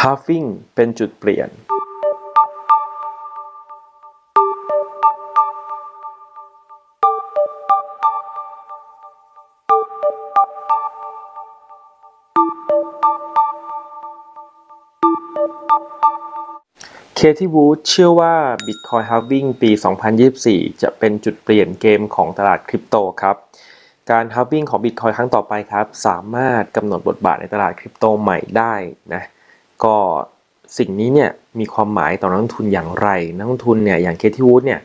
halving เป็นจุดเปลี่ยนเคที่วูดเชื่อว่า Bitcoin Halving ปี 2024 จะเป็นจุดเปลี่ยนเกมของตลาดคริปโตครับ การ Halving ของ Bitcoin ครั้งต่อไปครับ สามารถกำหนดบทบาทในตลาดคริปโตใหม่ได้นะ ก็สิ่งนี้เนี่ยมีความหมายต่อนักลงทุนอย่างไร นักลงทุนเนี่ยอย่างเคที่วูดเนี่ย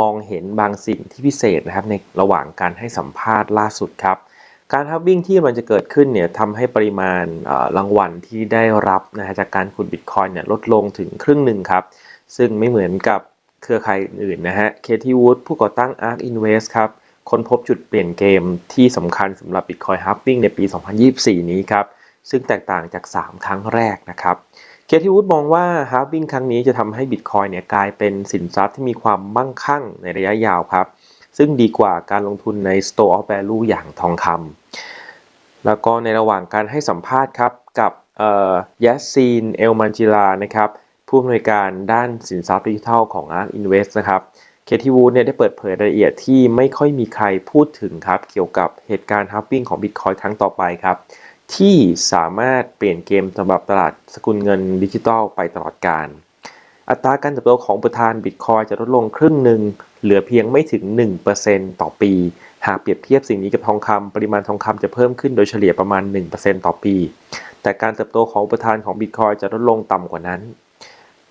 มองเห็นบางสิ่งที่พิเศษนะครับในระหว่างการให้สัมภาษณ์ล่าสุดครับ การฮับบิ้งที่มันจะเกิดขึ้นเนี่ยทำให้ปริมาณรางวัลที่ได้รับนะฮะจากการขุดบิตคอยเนี่ยลดลงถึงครึ่งหนึ่งครับ ซึ่งไม่เหมือนกับเครือข่ายอื่นนะฮะเคที่วูดผู้ก่อตั้ง ARK Invest ครับค้นพบจุดเปลี่ยนเกมที่สำคัญสำหรับ Bitcoin Halving ในปี 2024 นี้ครับ ซึ่งแตกต่างจาก 3 ครั้งแรกนะครับเคทีวูดมองว่า Halving ครั้งนี้จะทำให้ Bitcoin เนี่ยกลายเป็นสินทรัพย์ที่มีความมั่งคั่งในระยะยาวครับ ซึ่งดีกว่าการลงทุนใน Store of Value อย่างทองคำแล้วก็ในระหว่างการให้สัมภาษณ์ครับกับยัสซีนเอลมันจิลานะครับผู้อำนวยการด้านสินทรัพย์ดิจิทัลของ ARK Invest นะครับเคทีวูดเนี่ยได้เปิดเผยรายละเอียดที่ไม่ค่อยมีใครพูดถึงครับ เกี่ยวกับเหตุการณ์ฮับปิ้งของ Bitcoin ครั้งต่อไปครับ ที่สามารถเปลี่ยนเกมสำหรับตลาดสกุลเงินดิจิทัลไปตลอดกาลอัตราการเติบโตของประธานบิตคอยจะลดลงครึ่งหนึ่ง เหลือเพียงไม่ถึง 1%ต่อปี หากเปรียบเทียบสิ่งนี้กับทองคำปริมาณทองคำจะเพิ่มขึ้นโดยเฉลี่ยประมาณ 1%ต่อปี แต่การเติบโตของอุปทานของบิตคอยจะลดลงต่ำกว่านั้น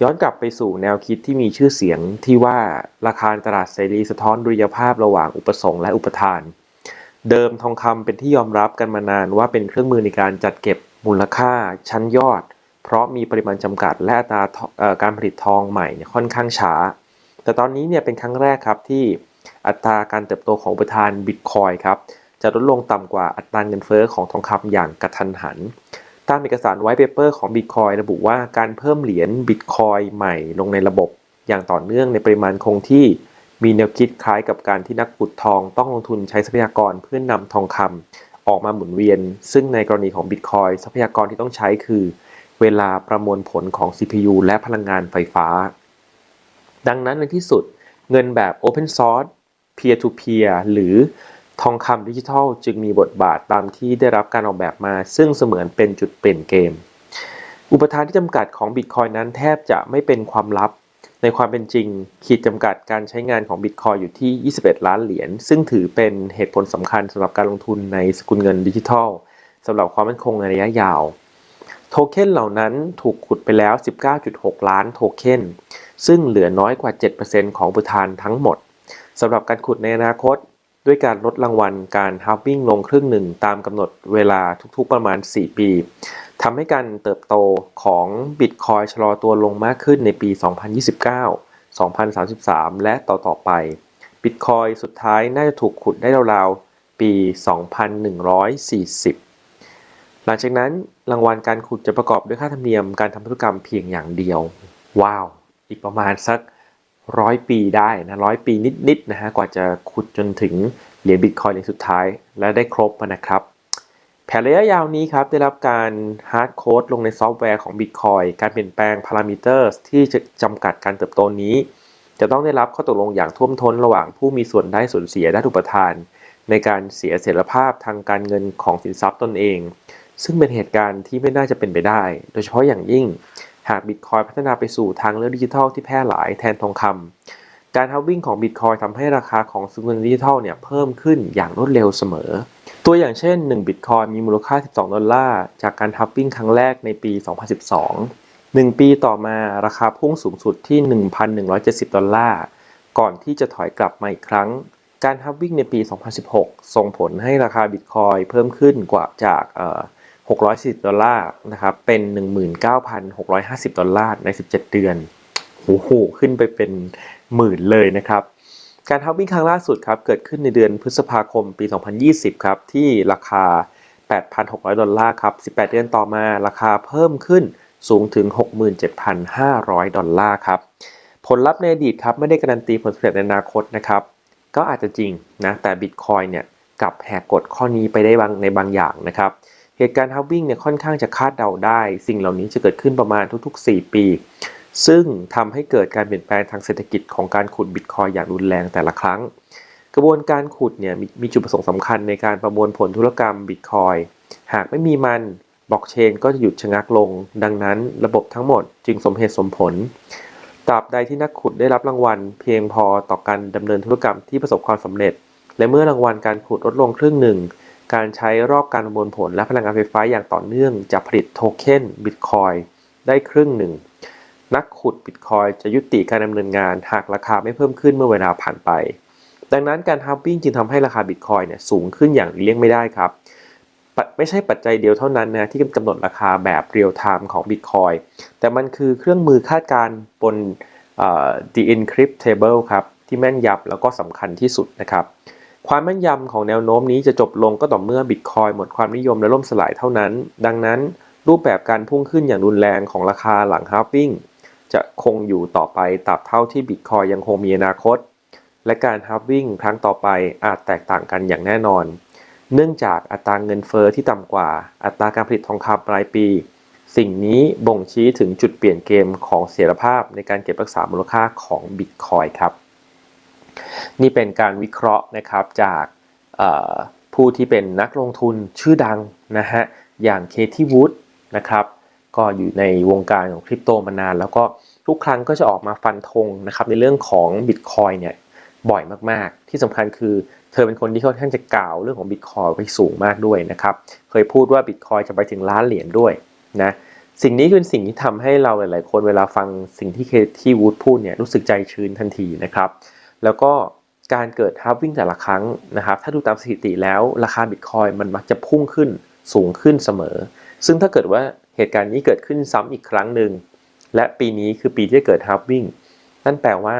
ย้อนกลับไปสู่แนวคิดที่มีชื่อเสียงที่ว่าราคาตลาดเสรีสะท้อนดุลยภาพระหว่างอุปสงค์และอุปทาน เดิมทองคำเป็นที่ยอมรับกันมานานว่าเป็นเครื่องมือในการจัดเก็บมูลค่าชั้นยอด เพราะมีปริมาณจำกัดและอัตราการผลิตทองใหม่ค่อนข้างช้า แต่ตอนนี้เนี่ยเป็นครั้งแรกครับที่อัตราการเติบโตของอุปทานบิตคอยครับจะลดลงต่ำกว่าอัตราเงินเฟ้อของทองคำอย่างกระทันหัน ตามเอกสารไวท์เปเปอร์ของ Bitcoin ระบุว่าการเพิ่มเหรียญ Bitcoin ใหม่ลงในระบบ อย่างต่อเนื่องในปริมาณคงที่ มีแนวคิดคล้ายกับการที่นักขุดทองต้องลงทุนใช้ทรัพยากรเพื่อนนำทองคำออกมาหมุนเวียน ซึ่งในกรณีของ Bitcoin ทรัพยากรที่ต้องใช้คือ เวลาประมวลผลของ CPU และพลังงานไฟฟ้า ดังนั้นในที่สุดเงินแบบ Open Source Peer to Peer หรือทองคำดิจิทัลจึงมีบทบาทตามที่ได้รับการออกแบบมา ซึ่งเสมือนเป็นจุดเปลี่ยนเกม อุปทานที่จำกัดของ Bitcoin นั้นแทบจะไม่เป็นความลับ ในความเป็นจริง ขีดจำกัดการใช้งานของ Bitcoin อยู่ที่ 21 ล้านเหรียญ ซึ่งถือเป็นเหตุผลสำคัญสำหรับการลงทุนในสกุลเงินดิจิทัลสำหรับความมั่นคงในระยะยาว โทเค็นเหล่านั้นถูกขุดไปแล้ว 19.6 ล้านโทเค็น ซึ่งเหลือน้อยกว่า 7%ของอุปทานทั้งหมดสำหรับการขุดในอนาคต ด้วยการลดรางวัลการฮาวิ่งลงครึ่งหนึ่งตามกำหนดเวลาทุกๆประมาณ 4 ปี ทำให้การเติบโตของ Bitcoin ชะลอตัวลงมากขึ้นในปี 2029 2033 และต่อๆไป Bitcoin สุดท้ายน่าจะถูกขุดได้ราวๆ ปี 2140 หลังจากนั้นรางวัลการขุดจะประกอบด้วยค่าธรรมเนียมการทำธุรกรรมเพียงอย่างเดียว ว้าว อีกประมาณสักร้อยปีได้นะร้อยปีนิดๆนะฮะกว่าจะขุดจนถึงเหรียญบิตคอยน์ในสุดท้ายและได้ครบนะครับ นระยะยาวนี้ครับได้รับการฮาร์ดโค้ดลงในซอฟต์แวร์ของ Bitcoin การเปลี่ยนแปลงพารามิเตอร์ที่จะจำกัดการเติบโตนี้ จะต้องได้รับข้อตกลงอย่างท่วมท้นระหว่างผู้มีส่วนได้ส่วนเสียด้านอุปทาน ในการเสียเสถีภาพทางการเงินของสินทรัพย์ตนเอง ซึ่งเป็นเหตุการณ์ที่ไม่น่าจะเป็นไปได้ โดยเฉพาะอย่างยิ่ง หากบิตคอยพัฒนาไปสู่ทางเลือกดิจิทัลที่แพร่หลายแทนทองคำ การฮับวิ่งของบิตคอยทำให้ราคาของสกุลดิจิทัลเนี่ยเพิ่มขึ้นอย่างรวดเร็วเสมอ ตัวอย่างเช่น1บิตคอยมีมูลค่า 12 ดอลลาร์ จากการฮับวิ่งครั้งแรกในปี 2012 1 ปีต่อมาราคาพุ่งสูงสุดที่ 1,170 ดอลลาร์ ก่อนที่จะถอยกลับมาอีกครั้ง การฮับวิ่งในปี 2016 ส่งผลให้ราคาบิตคอยเพิ่มขึ้นกว่าจากเอ่อ640 ดอลลาร์นะครับเป็น 19,650 ดอลลาร์ใน 17 เดือนโอ้โหขึ้นไปเป็น หมื่นเลยนะครับการทับวิ่งครั้งล่าสุดครับเกิดขึ้นในเดือนพฤษภาคมปี 2020 ครับที่ราคา 8,600 ดอลลาร์ครับ 18 เดือนต่อมาราคาเพิ่มขึ้นสูงถึง 67,500 ดอลลาร์ครับ ผลลัพธ์ในอดีตครับไม่ได้การันตีผลสำเร็จในอนาคตนะครับ ก็อาจจะจริงนะแต่ Bitcoin เนี่ยกลับแหกกฎข้อนี้ไปได้บางในบางอย่างนะครับ เหตุการณ์ฮับวิ่งเนี่ยค่อนข้างจะคาดเดาได้ สิ่งเหล่านี้จะเกิดขึ้นประมาณทุกๆ 4 ปี ซึ่งทำให้เกิดการเปลี่ยนแปลงทางเศรษฐกิจของการขุดบิตคอยอย่างรุนแรงแต่ละครั้ง กระบวนการขุดเนี่ยมมีจุดประสงค์สำคัญในการประมวลผลธุรกรรมบิตคอยหากไม่มีมันบล็อกเชนก็จะหยุดชะงักลง ดังนั้นระบบทั้งหมดจึงสมเหตุสมผลตราบใดที่นักขุดได้รับรางวัล เพียงพอต่อการดำเนินธุรกรรมที่ประสบความสำเร็จ และเมื่อรางวัลการขุดลดลงครึ่งหนึ่ง การใช้รอบการประมวลผลและพลังงานไฟฟ้าอย่างต่อเนื่องจะผลิตโทเค็นบิตคอยได้ครึ่งหนึ่ง นักขุดบิตคอยจะยุติการดำเนินงานหากราคาไม่เพิ่มขึ้นเมื่อเวลาผ่านไป ดังนั้นการฮับวิ่งจึงทำให้ราคาบิตคอยเนี่ยสูงขึ้นอย่างหลีกเลี่ยงไม่ได้ครับ ไม่ใช่ปัจจัยเดียวเท่านั้นนะที่กำหนดราคาแบบเรียลไทม์ของ Bitcoin แต่มันคือเครื่องมือคาดการณ์บน The Encrypt Table ครับที่แม่นยำแล้วก็สำคัญที่สุดนะครับความแม่นยำของแนวโน้มนี้จะจบลงก็ต่อเมื่อ Bitcoin หมดความนิยมและล่มสลายเท่านั้น ดังนั้นรูปแบบการพุ่งขึ้นอย่างรุนแรงของราคาหลัง halving จะคงอยู่ต่อไปตราบเท่าที่ Bitcoin ยังคงมีอนาคต และการ halving ครั้งต่อไปอาจแตกต่างกันอย่างแน่นอน เนื่องจากอัตราเงินเฟอ้อที่ต่ำกว่า อัตราการผลิตทองคำปลายปี สิ่งนี้บ่งชี้ถึงจุดเปลี่ยนเกมของเสถียรภาพในการเก็บรักษามูลค่าของ Bitcoin ครับนี่เป็นการวิเคราะห์นะครับจากผู้ที่เป็นนักลงทุนชื่อดังนะฮะอย่างเคที่วูดนะครับ ก็อยู่ในวงการของคริปโตมานาน แล้วก็ทุกครั้งก็จะออกมาฟันธงนะครับในเรื่องของ Bitcoin เนี่ยบ่อยมากๆ ที่สำคัญคือเธอเป็นคนที่ค่อนข้างจะกล่าวเรื่องของบิตคอยไปสูงมากด้วยนะครับ เคยพูดว่าบิตคอยจะไปถึงล้านเหรียญด้วยนะสิ่งนี้คือสิ่งที่ทำให้เราหลาย ๆ คนเวลาฟังสิ่งที่เคที่วูดพูดเนี่ยรู้สึกใจชื้นทันทีนะครับ แล้วก็การเกิดฮาร์วิ่งแต่ละครั้งนะครับ ถ้าดูตามสถิติแล้วราคาบิตคอยมันมักจะพุ่งขึ้นสูงขึ้นเสมอ ซึ่งถ้าเกิดว่าเหตุการณ์นี้เกิดขึ้นซ้ำอีกครั้งหนึ่งและปีนี้คือปีที่เกิดฮาร์วิ่งนั่นแปลว่า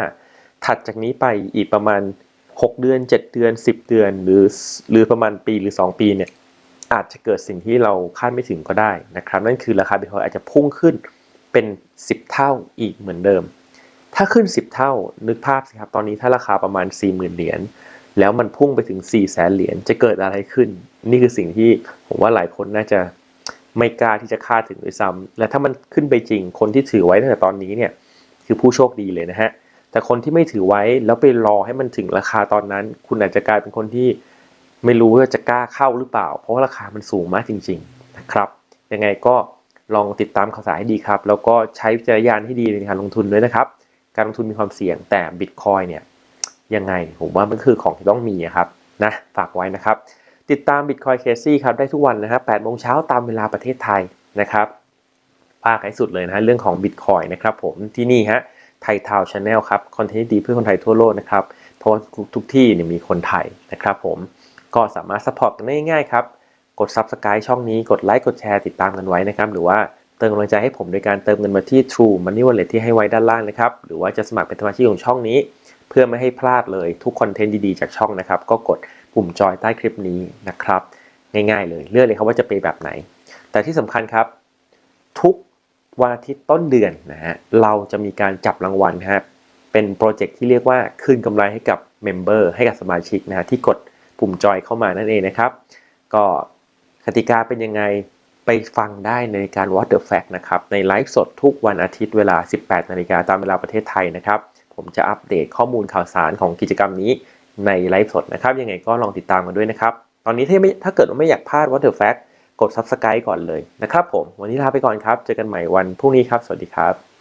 ถัดจากนี้ไปอีกประมาณ 6 เดือน 7 เดือน 10 เดือน หรือหรือประมาณปีหรือ 2 ปีเนี่ยอาจจะเกิดสิ่งที่เราคาดไม่ถึงก็ได้นะครับ นั่นคือราคาบิตคอยอาจจะพุ่งขึ้นเป็น 10 เท่าอีกเหมือนเดิม ถ้าขึ้น 10 เท่านึกภาพสิครับตอนนี้ถ้าราคาประมาณ 40,000 เหรียญแล้วมันพุ่งไปถึง 4 0 0แสนเหรียญจะเกิดอะไรขึ้น นี่คือสิ่งที่ผมว่าหลายคนน่าจะ ไม่กล้าที่จะคาดถึงด้วยซ้ำและถ้ามันขึ้นไปจริง คนที่ถือไว้ตั้งแต่ตอนนี้เนี่ยคือผู้โชคดีเลยนะฮะ แต่คนที่ไม่ถือไว้แล้วไปรอให้มันถึงราคาตอนนั้น คุณอาจจะกลายเป็นคนที่ไม่รู้ว่าจะกล้าเข้าหรือเปล่า เพราะว่าราคามันสูงมากจริงๆนะครับ ยังไงก็ลองติดตามข่าวสารให้ดีครับ แล้วก็ใช้วิจารณญาณให้ดีในการลงทุนด้วยนะครับ การลงทุนมีความเสี่ยงแต่บิตคอยเนี่ยยังไงผมว่ามันคือของที่ต้องมีครับนะฝากไว้นะครับ ติดตาม Bitcoin c a s e ครับได้ทุกวันนะครับ8โมงเช้าตามเวลาประเทศไทยนะครับภาคให้สุดเลยนะเรื่องของ Bitcoin นะครับผมที่นี่ฮะไทยทาวชาแนลครับคอนเทนต์ดีเพื่อคนไทยทั่วโลกนะครับเพราะว่าทุกที่เนี่ยมีคนไทยนะครับผมก็สามารถสปอร์ตกันได้ง่ายๆครับกด Subscribe ช่องนี้กดไลค์กดแชร์ติดตามกันไว้นะครับหรือว่าเติมกำลังใจให้ผมโดยการเติมเงินมาที่ True Money Wallet ที่ให้ไว้ด้านล่างนะครับหรือว่าจะสมัครเป็นสมาชิกของช่องนี้ เพื่อไม่ให้พลาดเลยทุกคอนเทนต์ดีๆจากช่องนะครับก็กด ปุ่มจอยใต้คลิปนี้นะครับ ง่ายๆเลยเลือกเลยครับว่าจะไปแบบไหน แต่ที่สำคัญครับ ทุกวันอาทิตย์ต้นเดือนนะฮะเราจะมีการจับรางวัลฮะเป็นโปรเจกต์ที่เรียกว่าคืนกำไรให้กับเมมเบอร์ให้กับสมาชิกนะฮะที่กดปุ่มจอยเข้ามานั่นเองนะครับ ก็กติกาเป็นยังไงไปฟังได้ในการ What the Fact นะครับ ในไลฟ์สดทุกวันอาทิตย์เวลา 18 นาฬิกาตามเวลาประเทศไทยนะครับ ผมจะอัปเดตข้อมูลข่าวสารของกิจกรรมนี้ ในไลฟ์สดนะครับ ยังไงก็ลองติดตามกันด้วยนะครับ ตอนนี้ถ้าไม่ถ้าเกิดว่าไม่อยากพลาด What the Fact กด Subscribe ก่อนเลยนะครับผม วันนี้ลาไปก่อนครับ เจอกันใหม่วันพรุ่งนี้ครับ สวัสดีครับ